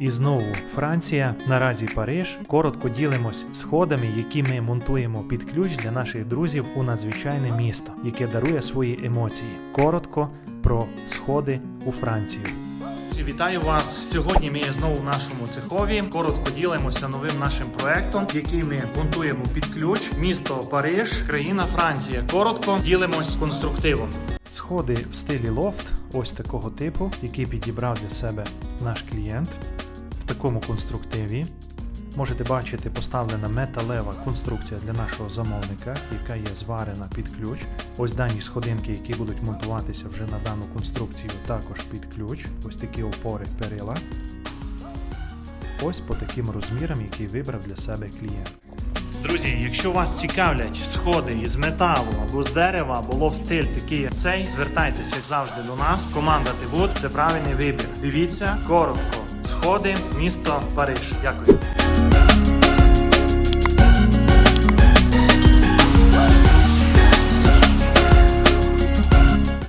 І знову Франція, наразі Париж. Коротко ділимось сходами, які ми монтуємо під ключ для наших друзів у надзвичайне місто, яке дарує свої емоції. Коротко про сходи у Францію. Вітаю вас сьогодні. Ми є знову в нашому цехові. Коротко ділимося новим нашим проектом, який ми монтуємо під ключ. Місто Париж, країна Франція. Коротко ділимось конструктивом. Сходи в стилі лофт, ось такого типу, який підібрав для себе наш клієнт такому конструктиві. Можете бачити, поставлена металева конструкція для нашого замовника, яка є зварена під ключ. Ось дані сходинки, які будуть монтуватися вже на дану конструкцію, також під ключ. Ось такі опори перила. Ось по таким розмірам, який вибрав для себе клієнт. Друзі, якщо вас цікавлять сходи із металу або з дерева, або лов стиль такий як цей, звертайтеся як завжди до нас. Команда Тибут це правильний вибір. Дивіться коротко. Сходи, місто Париж. Дякую.